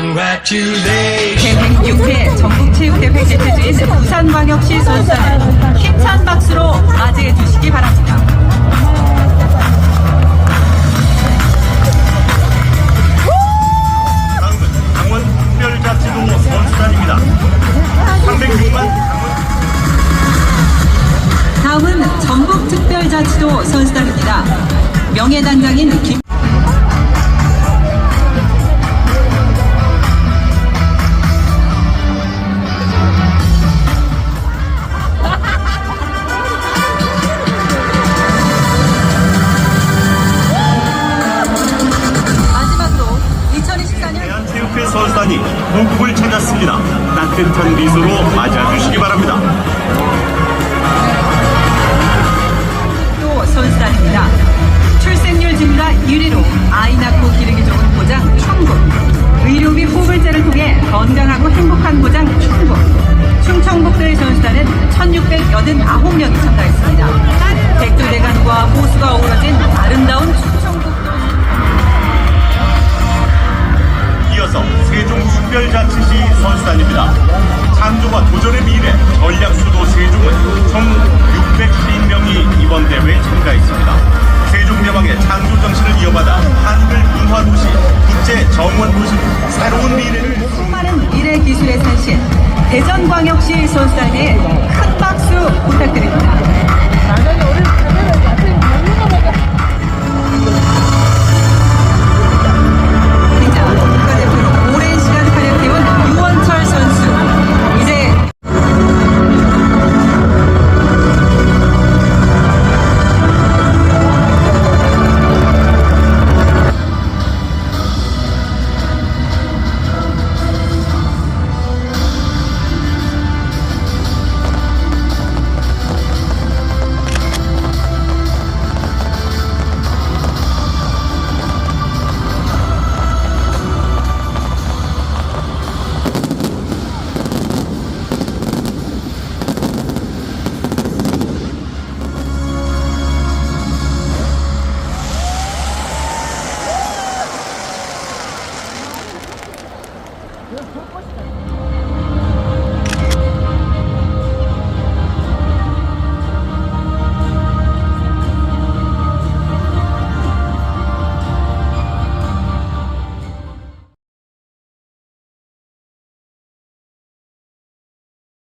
Congratulations. 대행 6회 전국체육대회 개최지인 부산광역시 선수단을 힘찬 박수로 맞이해 주시기 바랍니다. 다음은 강원 특별자치도 선수단입니다. 306만 강원 다음은 전북특별자치도 선수단입니다. 명예단장인 김 수단이 목을 찾았습니다. 따뜻한 미소로 맞아주시기 바랍니다. 또 선수단입니다. 출생률 증가 1위로 아이 낳고 기르기 좋은 보장 충북 의료비 호불제를 통해 건강하고 행복한 보장 충북 충청북도의 선수단은 1689명이 참가했습니다. 백두대간과 호수가 어우러진 아름다운 수단입니다. 창조와 도전의 미래 전략 수도 세종은 총 600시인명이 이번 대회에 참가했습니다. 세종대왕의 창조 정신을 이어받아 한글 문화 도시, 국제 정원 도시, 새로운 미래를 수많은 미래 기술의 산신 대전광역시 선수단에 큰 박수 부탁드립니다. そこしかい。